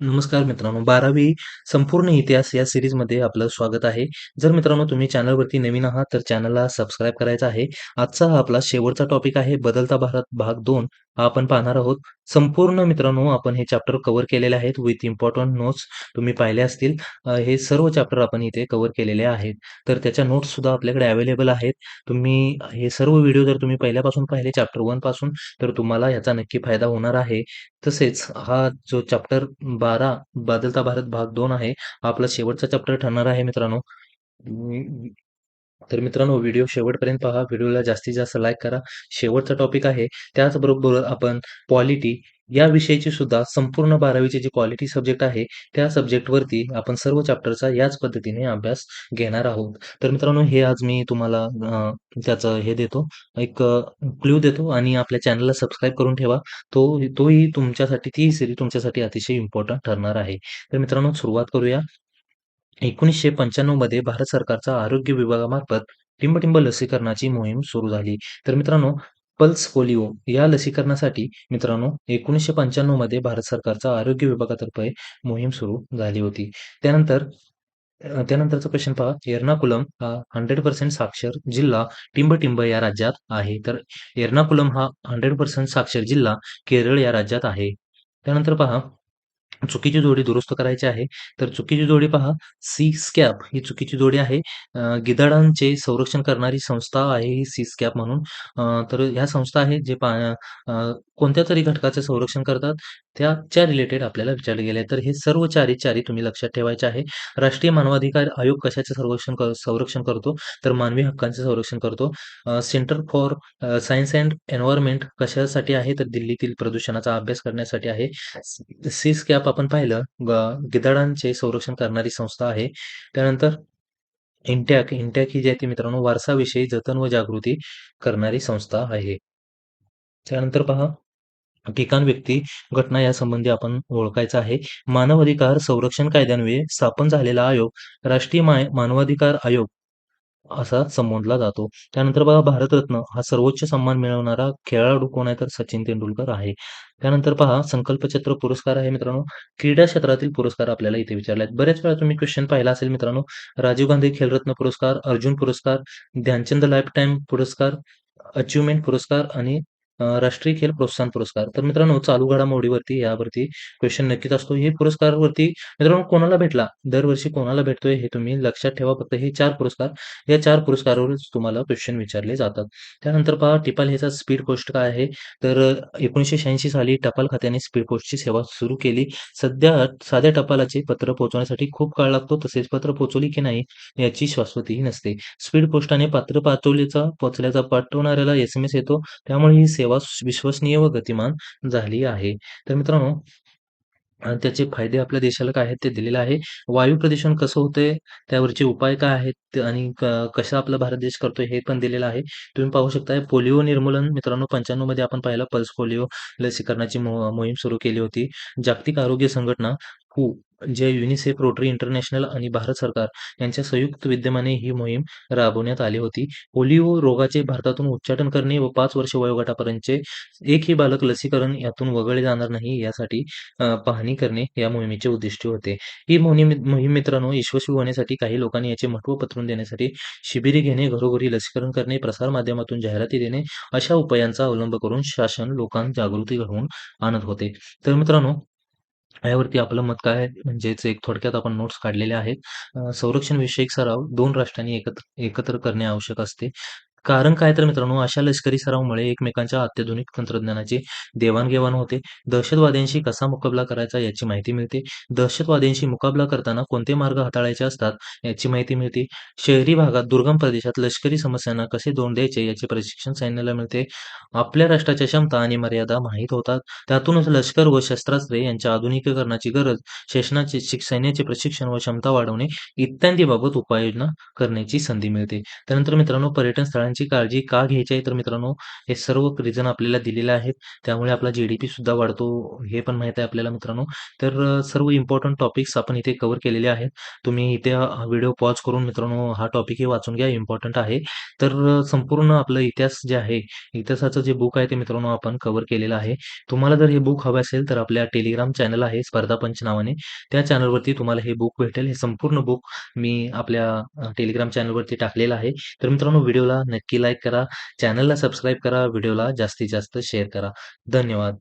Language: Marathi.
नमस्कार मित्रांनो, 12वी संपूर्ण इतिहास या सिरीजमध्ये आपलं स्वागत आहे. जर मित्रांनो तुम्ही चॅनलवरती नवीन आहात, तर चॅनलला सबस्क्राईब करायचं आहे. आजचा आपला शेवटचा टॉपिक आहे, बदलता भारत भाग दोन हा आपण पाहणार आहोत. संपूर्ण मित्रांनो आपण हे चॅप्टर कव्हर केलेले आहेत विथ इम्पॉर्टंट नोट्स तुम्ही पाहिले असतील. हे सर्व चॅप्टर आपण इथे कव्हर केलेले आहेत. तर त्याच्या नोट्स सुद्धा आपल्याकडे अवेलेबल आहेत. तुम्ही हे सर्व व्हिडिओ जर तुम्ही पहिल्यापासून पाहिले चॅप्टर वनपासून, तर तुम्हाला याचा नक्की फायदा होणार आहे. तसेच हा जो चॅप्टर 12 बदलता भारत भाग दोन आहे, आपला शेवटचा चॅप्टर ठरणार आहे मित्रांनो. तर मित्रांनो व्हिडिओ शेवटपर्यंत पहा. व्हिडिओला जास्तीत जास्त लाईक करा. शेवटचा टॉपिक आहे. त्याचबरोबर आपण क्वालिटी या विषयाची सुद्धा संपूर्ण 12वीचे जे क्वालिटी सब्जेक्ट आहे, त्या सब्जेक्टवरती आपण सर्व चॅप्टरचा याच पद्धतीने अभ्यास घेणार आहोत. तर मित्रांनो हे आज मी तुम्हाला त्याचं हे देतो, एक क्ल्यू देतो आणि आपल्या चॅनलला सबस्क्राईब करून ठेवा. तो तोही तुमच्यासाठी ती सिरीज तुमच्यासाठी अतिशय इम्पॉर्टंट ठरणार आहे. तर मित्रांनो सुरुवात करूया. 1995 मध्ये भारत सरकारचा आरोग्य विभागामार्फत टिंबटिंब लसीकरणाची मोहीम सुरू झाली. तर मित्रांनो पल्स पोलिओ या लसीकरणासाठी मित्रांनो 1995 मध्ये भारत सरकारचा आरोग्य विभागातर्फे मोहीम सुरू झाली होती. त्यानंतर त्यानंतरचा प्रश्न पहा. एर्नाकुलम हा 100% साक्षर जिल्हा टिंबटिंब या राज्यात आहे. तर एर्नाकुलम हा 100% साक्षर जिल्हा केरळ या राज्यात आहे. त्यानंतर पहा चुकीची जोडी दुरुस्त करायची आहे. तर चुकीची जोडी पहा सी-स्कॅप ही चुकीची जोडी आहे. गिधाडांचे संरक्षण करणारी संस्था आहे ही सी-स्कॅप म्हणून. तर ह्या संस्था आहेत जे पा कोणत्या तरी घटकाचे संरक्षण करतात, त्याच्या रिलेटेड आपल्याला विचारले गेले तर हे सर्व चारी चारी तुम्ही लक्षात ठेवायचे आहे. राष्ट्रीय मानवाधिकार आयोग कशाचे संरक्षण कर, संरक्षण करतो? तर मानवी हक्कांचे संरक्षण करतो. Centre for science and environment कशासाठी आहे? तर दिल्लीतील प्रदूषणाचा अभ्यास करण्यासाठी आहे. सी-स्कॅप आपण पाहिलं ग गिधाडांचे संरक्षण करणारी संस्था आहे. त्यानंतर इंटॅक, इंटॅक ही जी आहे ती मित्रांनो वारसाविषयी जतन व जागृती करणारी संस्था आहे. त्यानंतर पहा ठिकाण, व्यक्ती, घटना यासंबंधी आपण ओळखायचं आहे. मानवाधिकार संरक्षण कायद्यान्वये स्थापन झालेला आयोग राष्ट्रीय मानवाधिकार आयोग असा संबोधला जातो. त्यानंतर बघा भारतरत्न हा सर्वोच्च सन्मान मिळवणारा खेळाडू कोण आहे? तर सचिन तेंडुलकर आहे. त्यानंतर पहा संकल्पचक्र पुरस्कार आहे मित्रांनो. क्रीडा क्षेत्रातील पुरस्कार आपल्याला इथे विचारले आहेत. बऱ्याच वेळा तुम्ही क्वेश्चन पाहिला असेल मित्रांनो. राजीव गांधी खेलरत्न पुरस्कार, अर्जुन पुरस्कार, ध्यानचंद लाईफटाईम पुरस्कार, अचिव्हमेंट पुरस्कार आणि राष्ट्रीय खेल प्रोत्साहन पुरस्कार. तर मित्रांनो चालू घडामोडीवरती यावरती क्वेश्चन नक्कीच असतो. हे पुरस्कारवरती मित्रांनो कोणाला भेटला? दरवर्षी कोणाला भेटतोय हे तुम्ही लक्षात ठेवा. फक्त हे चार पुरस्कार, या चार पुरस्कारावर तुम्हाला क्वेश्चन विचारले जातात. त्यानंतर पहा टिपाल ह्याचा स्पीड पोस्ट काय आहे? तर एकोणीसशे शहाऐंशी साली टपाल खात्याने स्पीड पोस्टची सेवा सुरू केली. सध्या साध्या टपालाचे पत्र पोहोचवण्यासाठी खूप काळ लागतो. तसेच पत्र पोहोचवली की नाही याची शाश्वतीही नसते. स्पीड पोस्टाने पात्र पाचवल्याचा पोचल्याचा पाठवणाऱ्याला एस-एम-एस येतो. त्यामुळे ही सेवा विश्वसनीय व गतिमान झाली आहे. तर मित्रांनो त्याचे फायदे आपल्या देशाला काय आहेत ते दिलेले आहे. वायू प्रदूषण कसं होतंय? त्यावरचे उपाय काय आहेत? आणि कसा आपला भारत देश करतोय हे पण दिलेलं आहे. तुम्ही पाहू शकता पोलिओ निर्मूलन मित्रांनो 95 मध्ये आपण पाहिलं पल्स पोलिओ लसीकरणाची मोहीम सुरू केली होती. जागतिक आरोग्य संघटना WHO जे युनिसेफ, रोटरी इंटरनॅशनल आणि भारत सरकार यांच्या संयुक्त विद्यमाने ही मोहीम राबवण्यात आली होती. पोलिओ रोगाचे भारतातून उच्चाटन करणे व पाच वर्ष वयोगटापर्यंतचे एकही बालक लसीकरण यातून वगळले जाणार नाही यासाठी पाहणी करणे या मोहिमेचे उद्दिष्ट होते. ही मोहिम मोहीम मित्रांनो यशस्वी होण्यासाठी काही लोकांनी याचे महत्त्व पत्रून देण्यासाठी शिबिरे घेणे, घरोघरी लसीकरण करणे, प्रसार माध्यमातून जाहिराती देणे अशा उपायांचा अवलंब करून शासन लोकांत जागृती घडवून आणत होते. तर मित्रांनो यावरती आपलं मत काय आहे? म्हणजेच एक थोडक्यात आपण नोट्स काढलेले आहेत. संरक्षण विषयक सराव दोन राष्ट्रांनी एकत्र एकत्र करणे आवश्यक असते. कारण काय तर मित्रांनो अशा लष्करी सरावमुळे एकमेकांच्या अत्याधुनिक तंत्रज्ञानाची देवाणघेवाण होते. दहशतवाद्यांशी कसा मुकाबला करायचा याची माहिती मिळते. दहशतवाद्यांशी मुकाबला करताना कोणते मार्ग हाताळायचे असतात याची माहिती मिळते. शहरी भागात दुर्गम प्रदेशात लष्करी समस्यांना कसे तोंड द्यायचे याचे प्रशिक्षण सैन्याला मिळते. आपल्या राष्ट्राच्या क्षमता आणि मर्यादा माहीत होतात. त्यातूनच लष्कर व शस्त्रास्त्रे यांच्या आधुनिकीकरणाची गरज, शासनाचे सैन्याचे प्रशिक्षण व क्षमता वाढवणे इत्यादी बाबत उपाययोजना करण्याची संधी मिळते. त्यानंतर मित्रांनो पर्यटन स्थळांची ह्याची काळजी का घ्यायची आहे तर मित्रांनो, हे सर्व रिझन आपल्याला दिलेले आहेत. त्यामुळे आपला जी-डी-पी सुद्धा वाढतो, हे पण माहीत आहे आपल्याला मित्रांनो. तर सर्व इम्पॉर्टंट टॉपिक्स आपण इथे कव्हर केलेले आहेत. तुम्ही इथे व्हिडिओ पॉज करून मित्रांनो हा टॉपिकही वाचून घ्या, इम्पॉर्टंट आहे. तर संपूर्ण आपलं इतिहास जे आहे, इतिहासाचं जे बुक आहे ते मित्रांनो आपण कव्हर केलेलं आहे. तुम्हाला जर हे बुक हवं असेल तर आपल्या टेलिग्राम चॅनल आहे स्पर्धा पंच नावाने. त्या चॅनलवरती तुम्हाला हे बुक भेटेल. हे संपूर्ण बुक मी आपल्या टेलिग्राम चॅनलवरती टाकलेलं आहे. तर मित्रांनो व्हिडिओला नक्की लाईक करा, चॅनलला सबस्क्राईब करा, व्हिडिओला जास्तीत जास्त शेअर करा. धन्यवाद.